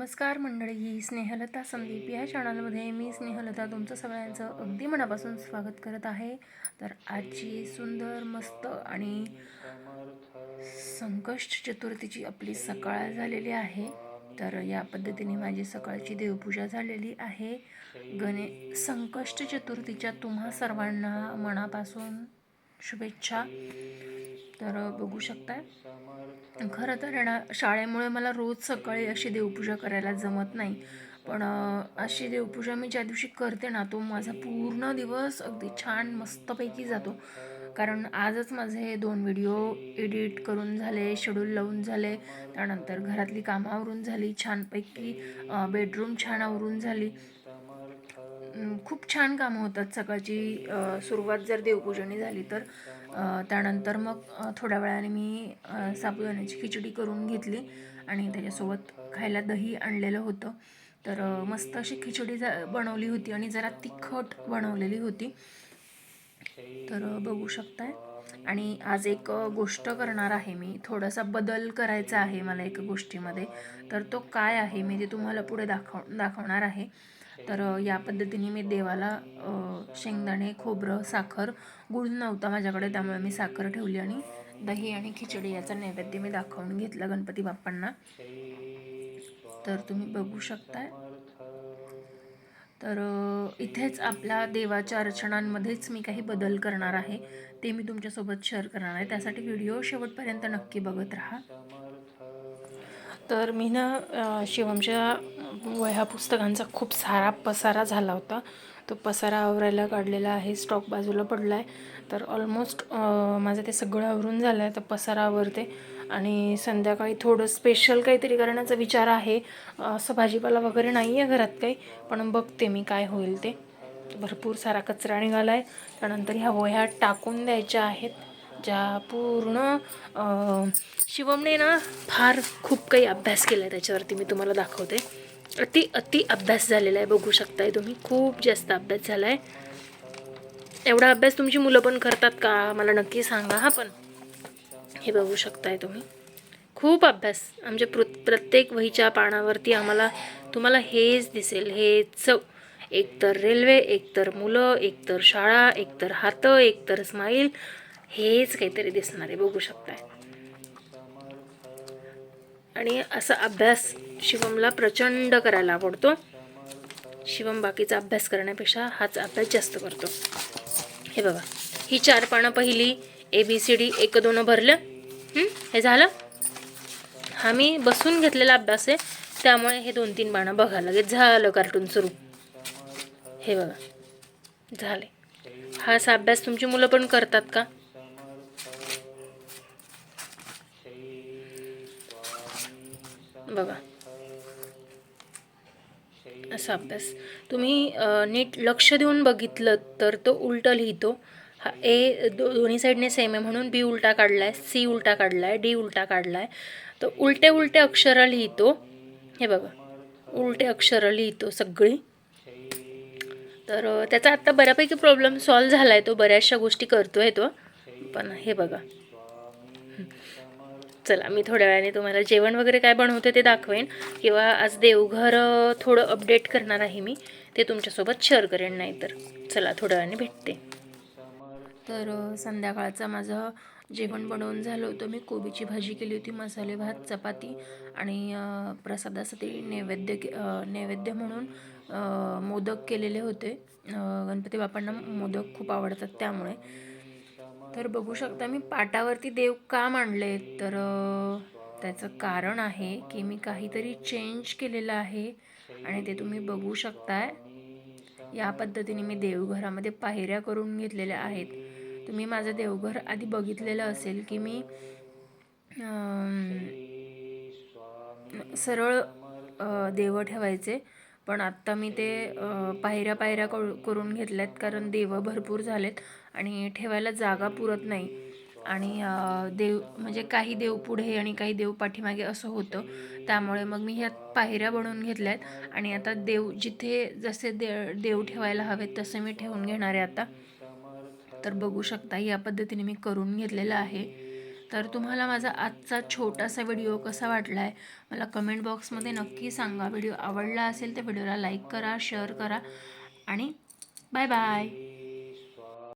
नमस्कार मंडळी स्नेहलता संदीप. या चॅनलमध्ये मी स्नेहलता तुमचं सगळ्यांचं अगदी मनापासून स्वागत करत आहे. तर आजची सुंदर मस्त आणि संकष्ट चतुर्थीची आपली सकाळ झालेली आहे. तर या पद्धतीने माझी सकाळची देवपूजा झालेली आहे. गणे संकष्ट चतुर्थीच्या तुम्हा सर्वांना मनापासून शुभेच्छा. तर बघू शकताय. खरं तर आहे ना शाळेमुळे मला रोज सकाळी अशी देवपूजा करायला जमत नाही. पण अशी देवपूजा मी ज्या दिवशी करते ना तो माझा पूर्ण दिवस अगदी छान मस्तपैकी जातो. कारण आजच माझे दोन व्हिडिओ एडिट करून झाले शेड्यूल लावून झाले. त्यानंतर घरातली कामं आवरून झाली छानपैकी बेडरूम छान आवरून झाली. खूप छान कामं होतात सकाळची. सुरुवात जर देवपूजनी झाली तर त्यानंतर मग थोड्या वेळाने मी साबुदाण्याची खिचडी करून घेतली आणि त्याच्यासोबत खायला दही आणलेलं होतं. तर मस्त अशी खिचडी जा बनवली होती आणि जरा तिखट बनवलेली होती. तर बघू शकताय. आणि आज एक गोष्ट करणार आहे मी. थोडासा बदल करायचा आहे मला एका गोष्टीमध्ये. तर तो काय आहे मी ते तुम्हाला पुढे दाखव दाखवणार आहे. तर या पद्धतीने मी देवाला शेंगदाणे खोबरं साखर गुळ नव्हता माझ्याकडे त्यामुळे मी साखर ठेवली आणि दही आणि खिचडी याचा नैवेद्य मी दाखवून घेतला गणपती बाप्पांना. तर तुम्ही बघू शकताय. तर इथेच आपल्या देवाच्या अर्चनांमध्येच मी काही बदल करणार आहे. ते मी तुमच्यासोबत शेअर करणार आहे. त्यासाठी व्हिडिओ शेवटपर्यंत नक्की बघत राहा. तर मी ना शिवमच्या वह्या पुस्तकांचा खूप सारा पसारा झाला होता. तो पसारा आवरायला काढलेला आहे. स्टॉक बाजूला पडला आहे तर ऑलमोस्ट माझं ते सगळं आवरून झालं आहे तर पसारा आवरते. आणि संध्याकाळी थोडं स्पेशल काहीतरी करण्याचा विचार आहे. असं भाजीपाला वगैरे नाही आहे घरात काही. पण बघते मी काय होईल ते. भरपूर सारा कचरा निघाला आहे त्यानंतर ह्या वह्या टाकून द्यायच्या आहेत. ज्या पूर्ण शिवमने ना फार खूप काही अभ्यास केला आहे त्याच्यावरती मी तुम्हाला दाखवते. अति अति अभ्यास झालेला आहे बघू शकताय तुम्ही. खूप जास्त अभ्यास झाला आहे एवढा अभ्यास तुमची मुलं पण करतात का? मला नक्की सांगा. हा पण. हे बघू शकताय तुम्ही. खूप अभ्यास. आमच्या प्र प्रत्येक वहीच्या पानावरती आम्हाला तुम्हाला हेच दिसेल. हे एक तर रेल्वे एक तर मुलं एकतर शाळा एकतर हातं एक तर स्माईल. हेच काहीतरी दिसणार आहे. बघू शकताय. आणि असा अभ्यास शिवमला प्रचंड करायला आवडतो. शिवम बाकीचा अभ्यास करण्यापेक्षा हाच अभ्यास जास्त करतो. हे बघा ही चार पानं पहिली ए बी सी डी एक दोन भरलं. हे? झालं? हा मी बसून घेतलेला अभ्यास आहे त्यामुळे हे दोन तीन पानं बघा लगेच झालं कार्टून सुरू. हे बघा झाले. हा असा अभ्यास तुमची मुलं पण करतात का? बघा. असा अभ्यास. तुम्ही नीट लक्ष देऊन बघितलं तर तो उलटं लिहितो. हा ए दो दोन्ही साईडने सेम आहे म्हणून बी उलटा काढला आहे सी उलटा काढला आहे डी उलटा काढला आहे तर उलटे उलटे अक्षरं लिहितो. हे बघा. उलटे अक्षरं लिहितो सगळी. तर त्याचा आत्ता बऱ्यापैकी प्रॉब्लेम सॉल्व झाला आहे तो. बऱ्याचशा गोष्टी करतो आहे तो. पण हे बघा. चला मी थोड्या वेळाने तुम्हाला जेवण वगैरे काय बनवते ते दाखवेन. किंवा आज देवघर थोडं अपडेट करणार आहे मी. ते तुमच्यासोबत शेअर करेन नाही तर चला थोड्या वेळाने भेटते. तर संध्याकाळचा संध्याकाळचं माझं जेवण बनवून झालं होतं. मी कोबीची भाजी केली होती मसाले भात चपाती आणि प्रसादासाठी नैवेद्य के- नैवेद्य म्हणून मोदक केलेले होते. गणपती बाप्पांना मोदक खूप आवडतात त्यामुळे. तर बघू शकता मी पाटावरती देव का मांडले तर त्याचं कारण आहे की मी काहीतरी चेंज केलेलं आहे आणि ते तुम्ही बघू शकताय. या पद्धतीने मी देवघरामध्ये पायऱ्या करून घेतलेल्या आहेत. तुम्ही माझं देवघर आधी बघितलेलं असेल की मी सरळ देव देवं ठेवायचे. पण आत्ता मी ते पायऱ्या पायऱ्या करू- करून घेतल्यात कारण देवं भरपूर झालेत आणि ठेवायला जागा पुरत नाही. आणि देव म्हणजे काही देव पुढे आणि काही देव पाठीमागे असं होतं. त्यामुळे मग मी ह्या पायऱ्या बनवून घेतल्या आहेत आणि आता देव जिथे जसे दे देव ठेवायला हवेत तसे मी ठेवून घेणार आहे आता. तर बघू शकता या पद्धतीने मी करून घेतलेलं आहे. तर तुम्हाला माझा आजचा छोटासा व्हिडिओ कसा वाटला आहे मला कमेंट बॉक्समध्ये नक्की सांगा. व्हिडिओ आवडला असेल तर व्हिडिओला लाईक करा शेअर करा आणि बाय बाय